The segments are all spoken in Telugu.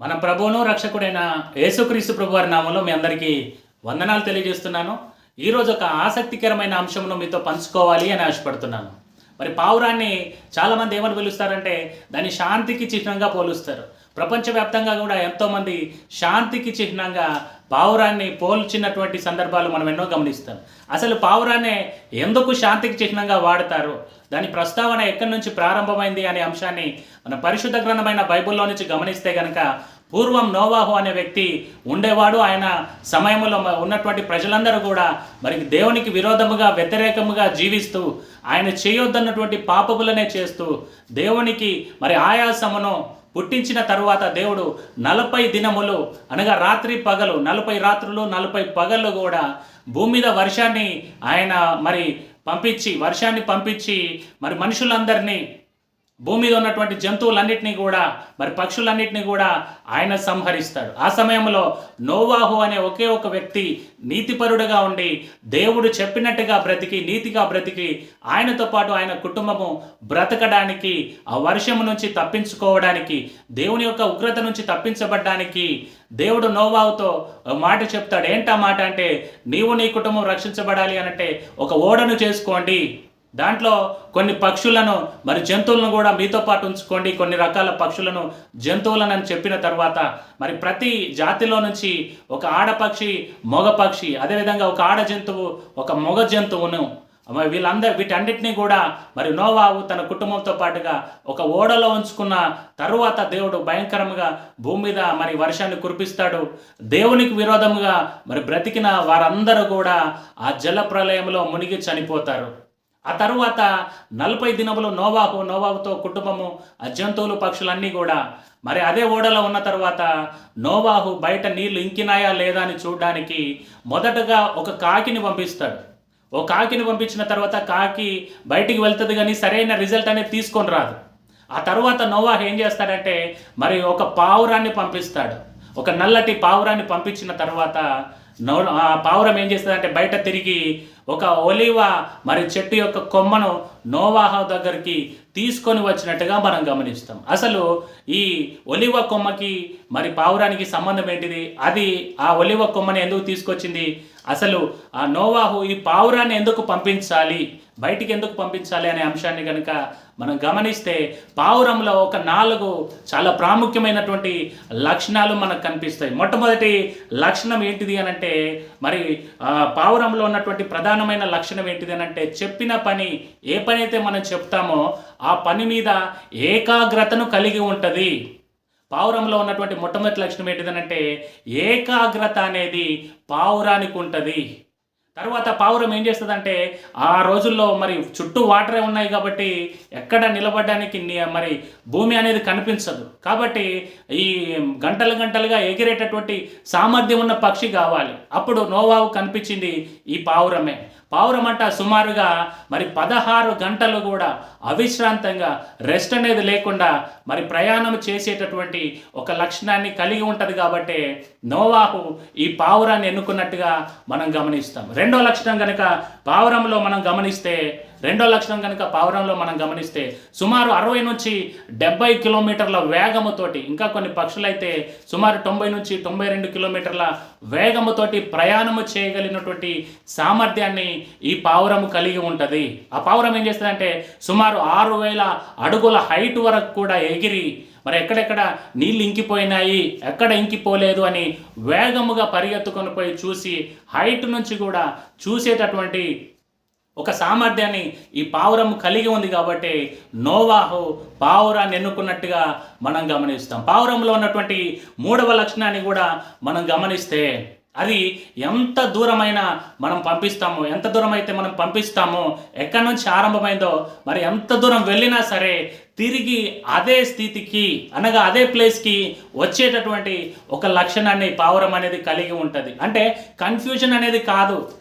మన ప్రభువును రక్షకుడైన యేసుక్రీస్తు ప్రభు వారి నామంలో మీ అందరికీ వందనాలు తెలియజేస్తున్నాను. ఈరోజు ఒక ఆసక్తికరమైన అంశమును మీతో పంచుకోవాలి అని ఆశపడుతున్నాను. మరి పావురాన్ని చాలామంది ఏమని పిలుస్తారంటే దాన్ని శాంతికి చిహ్నంగా పోలుస్తారు. ప్రపంచవ్యాప్తంగా కూడా ఎంతోమంది శాంతికి చిహ్నంగా పావురాన్ని పోల్చినటువంటి సందర్భాలు మనం ఎన్నో గమనిస్తాం. అసలు పావురాన్ని ఎందుకు శాంతికి చిహ్నంగా వాడతారు? దాని ప్రస్తావన ఎక్కడి నుంచి ప్రారంభమైంది అనే అంశాన్ని మన పరిశుద్ధ గ్రంథమైన బైబిల్లో నుంచి గమనిస్తే కనుక పూర్వం నోవాహు అనే వ్యక్తి ఉండేవాడు. ఆయన సమయంలో ఉన్నటువంటి ప్రజలందరూ కూడా మరి దేవునికి విరోధముగా వ్యతిరేకముగా జీవిస్తూ ఆయన చేయొద్దన్నటువంటి పాపములనే చేస్తూ దేవునికి మరి ఆయాసమును పుట్టించిన తరువాత దేవుడు నలభై దినములు అనగా రాత్రి పగలు నలభై రాత్రులు నలభై పగళ్ళు కూడా భూమి మీద వర్షాన్ని ఆయన మరి పంపించి వర్షాన్ని పంపించి మరి మనుషులందరినీ భూమి మీద ఉన్నటువంటి జంతువులన్నింటినీ కూడా మరి పక్షులన్నింటినీ కూడా ఆయన సంహరిస్తాడు. ఆ సమయంలో నోవాహు అనే ఒకే ఒక వ్యక్తి నీతిపరుడుగా ఉండి దేవుడు చెప్పినట్టుగా బ్రతికి నీతిగా బ్రతికి ఆయనతో పాటు ఆయన కుటుంబము బ్రతకడానికి ఆ వర్షం నుంచి తప్పించుకోవడానికి దేవుని యొక్క ఉగ్రత నుంచి తప్పించబడ్డానికి దేవుడు నోవాహుతో మాట చెప్తాడు. ఏంటా మాట అంటే నీవు నీ కుటుంబం రక్షించబడాలి అనంటే ఒక ఓడను చేసుకోండి. దాంట్లో కొన్ని పక్షులను మరి జంతువులను కూడా మీతో పాటు ఉంచుకోండి. కొన్ని రకాల పక్షులను జంతువులను అని చెప్పిన తర్వాత మరి ప్రతి జాతిలో నుంచి ఒక ఆడపక్షి మగ పక్షి అదేవిధంగా ఒక ఆడ జంతువు ఒక మగ జంతువును మరి వీళ్ళందరూ వీటన్నిటినీ కూడా మరి నోవావు తన కుటుంబంతో పాటుగా ఒక ఓడలో ఉంచుకున్న తరువాత దేవుడు భయంకరంగా భూమి మీద మరి వర్షాన్ని కురిపిస్తాడు. దేవునికి విరోధముగా మరి బ్రతికిన వారందరూ కూడా ఆ జల ప్రళయంలో మునిగి చనిపోతారు. ఆ తరువాత నలభై దినములు నోవాహు నోవాహుతో కుటుంబము జంతువులు పక్షులన్నీ కూడా. మరి అదే ఓడలో ఉన్న తర్వాత నోవాహు బయట నీళ్ళు ఇంకినాయా లేదా అని చూడడానికి మొదటగా ఒక కాకిని పంపిస్తాడు. ఓ కాకిని పంపించిన తర్వాత కాకి బయటికి వెళ్తుంది కానీ సరైన రిజల్ట్ అనేది తీసుకొని రాదు. ఆ తర్వాత నోవాహ్ ఏం చేస్తాడంటే మరి ఒక పావురాన్ని పంపిస్తాడు. ఒక నల్లటి పావురాన్ని పంపించిన తర్వాత నో ఆ పావురం ఏం చేస్తుందంటే బయట తిరిగి ఒక ఒలివ మరి చెట్టు యొక్క కొమ్మను నోవాహ దగ్గరికి తీసుకొని వచ్చినట్టుగా మనం గమనిస్తాం. అసలు ఈ ఒలివ కొమ్మకి మరి పావురానికి సంబంధం ఏంటిది? అది ఆ ఒలివ కొమ్మని ఎందుకు తీసుకొచ్చింది? అసలు ఆ నోవాహు ఈ పావురాన్ని ఎందుకు పంపించాలి? బయటికి ఎందుకు పంపించాలి అనే అంశాన్ని కనుక మనం గమనిస్తే పావురంలో ఒక నాలుగు చాలా ప్రాముఖ్యమైనటువంటి లక్షణాలు మనకు కనిపిస్తాయి. మొట్టమొదటి లక్షణం ఏంటిది అని అంటే మరి పావురంలో ఉన్నటువంటి ప్రధానమైన లక్షణం ఏంటిది అని అంటే చెప్పిన పని ఏ పని అయితే మనం చెప్తామో ఆ పని మీద ఏకాగ్రతను కలిగి ఉంటుంది. పావురంలో ఉన్నటువంటి మొట్టమొదటి లక్షణం ఏంటిదనంటే ఏకాగ్రత అనేది పావురానికి ఉంటుంది. తర్వాత పావురం ఏం చేస్తుందంటే ఆ రోజుల్లో మరి చుట్టూ వాటరే ఉన్నాయి కాబట్టి ఎక్కడ నిలబడడానికి మరి భూమి అనేది కనిపించదు. కాబట్టి ఈ గంటలు గంటలుగా ఎగిరేటటువంటి సామర్థ్యం ఉన్న పక్షి కావాలి. అప్పుడు నోవావు కనిపించింది ఈ పావురమే. పావురం అంట సుమారుగా మరి పదహారు గంటలు కూడా అవిశ్రాంతంగా రెస్ట్ అనేది లేకుండా మరి ప్రయాణం చేసేటటువంటి ఒక లక్షణాన్ని కలిగి ఉంటుంది కాబట్టి నోవాహు ఈ పావురాన్ని ఎన్నుకున్నట్టుగా మనం గమనిస్తాం. రెండో లక్షణం కనుక పావురంలో మనం గమనిస్తే రెండో లక్షణం కనుక పావురంలో మనం గమనిస్తే సుమారు అరవై నుంచి డెబ్బై కిలోమీటర్ల వేగముతోటి ఇంకా కొన్ని పక్షులైతే సుమారు తొంభై నుంచి తొంభై రెండు కిలోమీటర్ల వేగముతోటి ప్రయాణము చేయగలిగినటువంటి సామర్థ్యాన్ని ఈ పావురము కలిగి ఉంటుంది. ఆ పావురం ఏం చేస్తుందంటే సుమారు ఆరు వేల అడుగుల హైట్ వరకు కూడా ఎగిరి మరి ఎక్కడెక్కడ నీళ్ళు ఇంకిపోయినాయి ఎక్కడ ఇంకిపోలేదు అని వేగముగా పరిగెత్తుకొని పోయి చూసి హైట్ నుంచి కూడా చూసేటటువంటి ఒక సామర్థ్యాన్ని ఈ పావురం కలిగి ఉంది కాబట్టి నోవాహు పావురాన్ని ఎన్నుకున్నట్టుగా మనం గమనిస్తాం. పావురంలో ఉన్నటువంటి మూడవ లక్షణాన్ని కూడా మనం గమనిస్తే అది ఎంత దూరమైన మనం పంపిస్తామో ఎంత దూరం అయితే మనం పంపిస్తామో ఎక్కడి నుంచి ఆరంభమైందో మరి ఎంత దూరం వెళ్ళినా సరే తిరిగి అదే స్థితికి అనగా అదే ప్లేస్కి వచ్చేటటువంటి ఒక లక్షణాన్ని పావురం అనేది కలిగి ఉంటుంది. అంటే కన్ఫ్యూజన్ అనేది కాదు.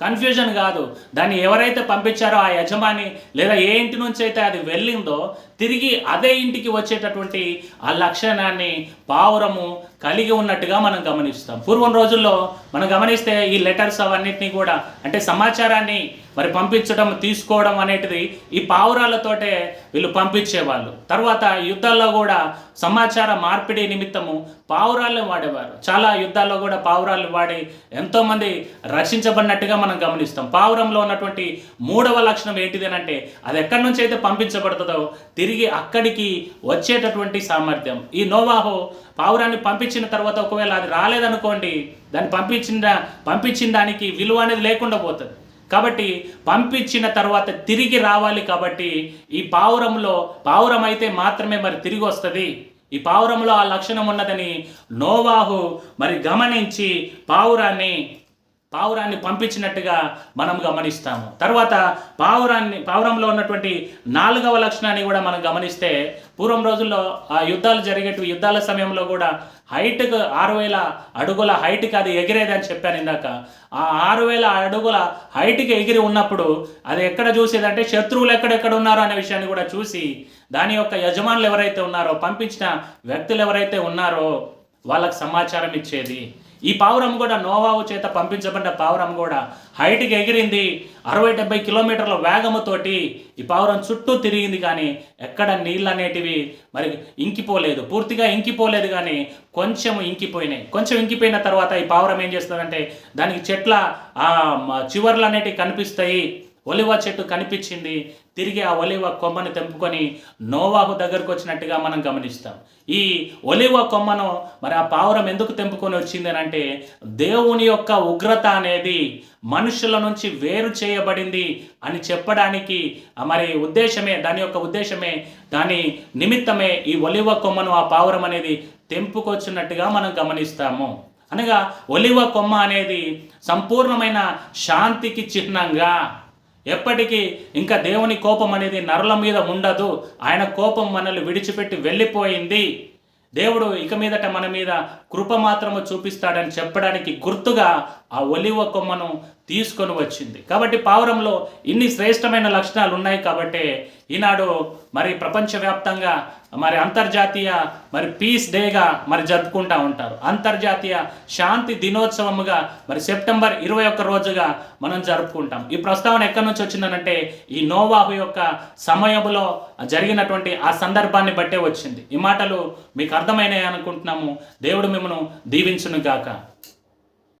కన్ఫ్యూజన్ కాదు. దాన్ని ఎవరైతే పంపించారో ఆ యజమాని లేదా ఏ ఇంటి నుంచి అయితే అది వెళ్ళిందో తిరిగి అదే ఇంటికి వచ్చేటటువంటి ఆ లక్షణాన్ని పావురము కలిగి ఉన్నట్టుగా మనం గమనిస్తాం. పూర్వం రోజుల్లో మనం గమనిస్తే ఈ లెటర్స్ అవన్నిటిని కూడా అంటే సమాచారాన్ని మరి పంపించడం తీసుకోవడం అనేటిది ఈ పావురాలతోటే వీళ్ళు పంపించేవాళ్ళు. తర్వాత యుద్ధాల్లో కూడా సమాచార మార్పిడి నిమిత్తము పావురాలను వాడేవారు. చాలా యుద్ధాల్లో కూడా పావురాలు వాడి ఎంతోమంది రక్షించబడినట్టుగా మనం గమనిస్తాం. పావురంలో ఉన్నటువంటి మూడవ లక్షణం ఏంటిది అంటే అది ఎక్కడి నుంచి అయితే పంపించబడుతుందో తిరిగి అక్కడికి వచ్చేటటువంటి సామర్థ్యం. ఈ నోవాహు పావురాన్ని పంపించిన తర్వాత ఒకవేళ అది రాలేదనుకోండి దాన్ని పంపించిన పంపించిన దానికి విలువ అనేది లేకుండా పోతుంది. కాబట్టి పంపించిన తర్వాత తిరిగి రావాలి కాబట్టి ఈ పావురంలో పావురం అయితే మాత్రమే మరి తిరిగి వస్తుంది. ఈ పావురంలో ఆ లక్షణం ఉన్నదని నోవాహు మరి గమనించి పావురాన్ని పావురాన్ని పంపించినట్టుగా మనం గమనిస్తాము. తర్వాత పావురాన్ని పావురంలో ఉన్నటువంటి నాలుగవ లక్షణాన్ని కూడా మనం గమనిస్తే పూర్వం రోజుల్లో ఆ యుద్ధాలు జరిగేటివి యుద్ధాల సమయంలో కూడా హైట్కు ఆరు వేల అడుగుల హైట్కి అది ఎగిరేదని చెప్పాను ఇందాక. ఆ ఆరు వేల అడుగుల హైట్కి ఎగిరి ఉన్నప్పుడు అది ఎక్కడ చూసేదంటే శత్రువులు ఎక్కడెక్కడ ఉన్నారో అనే విషయాన్ని కూడా చూసి దాని యొక్క యజమానులు ఎవరైతే ఉన్నారో పంపించిన వ్యక్తులు ఎవరైతే ఉన్నారో వాళ్ళకి సమాచారం ఇచ్చేది. ఈ పావురం కూడా నోవావు చేత పంపించబడ్డ పావురం కూడా హైట్కి ఎగిరింది. అరవై డెబ్బై కిలోమీటర్ల వేగముతోటి ఈ పావురం చుట్టూ తిరిగింది కానీ ఎక్కడ నీళ్ళు అనేటివి మరి ఇంకిపోలేదు. పూర్తిగా ఇంకిపోలేదు కానీ కొంచెం ఇంకిపోయినాయి. కొంచెం ఇంకిపోయిన తర్వాత ఈ పావురం ఏం చేస్తుందంటే దానికి చెట్ల చివర్లు అనేటివి కనిపిస్తాయి. ఒలివ చెట్టు కనిపించింది. తిరిగి ఆ ఒలివ కొమ్మను తెంపుకొని నోవాహు దగ్గరకు వచ్చినట్టుగా మనం గమనిస్తాం. ఈ ఒలివ కొమ్మను మరి ఆ పావురం ఎందుకు తెంపుకొని వచ్చింది అని అంటే దేవుని యొక్క ఉగ్రత అనేది మనుషుల నుంచి వేరు చేయబడింది అని చెప్పడానికి ఆ మరి ఉద్దేశమే దాని యొక్క ఉద్దేశమే దాని నిమిత్తమే ఈ ఒలివ కొమ్మను ఆ పావురం అనేది తెంపుకొచ్చినట్టుగా మనం గమనిస్తాము. అనగా ఒలివ కొమ్మ అనేది సంపూర్ణమైన శాంతికి చిహ్నంగా ఎప్పటికీ ఇంకా దేవుని కోపం అనేది నరుల మీద ఉండదు. ఆయన కోపం మనల్ని విడిచిపెట్టి వెళ్ళిపోయింది. దేవుడు ఇక మీదట మన మీద కృప మాత్రము చూపిస్తాడని చెప్పడానికి గుర్తుగా ఆ ఒలివ కొమ్మను తీసుకొని వచ్చింది. కాబట్టి పావురంలో ఇన్ని శ్రేష్టమైన లక్షణాలు ఉన్నాయి కాబట్టి ఈనాడు మరి ప్రపంచవ్యాప్తంగా మరి అంతర్జాతీయ మరి పీస్ డేగా మరి జరుపుకుంటా ఉంటారు. అంతర్జాతీయ శాంతి దినోత్సవముగా మరి సెప్టెంబర్ ఇరవై ఒక్క రోజుగా మనం జరుపుకుంటాం. ఈ ప్రస్తావన ఎక్కడి నుంచి వచ్చిందనంటే ఈ నోవాహు యొక్క సమయంలో జరిగినటువంటి ఆ సందర్భాన్ని బట్టే వచ్చింది. ఈ మాటలు మీకు అర్థమైనాయి అనుకుంటున్నాము దేవుడు మిమ్మను దీవించును గాక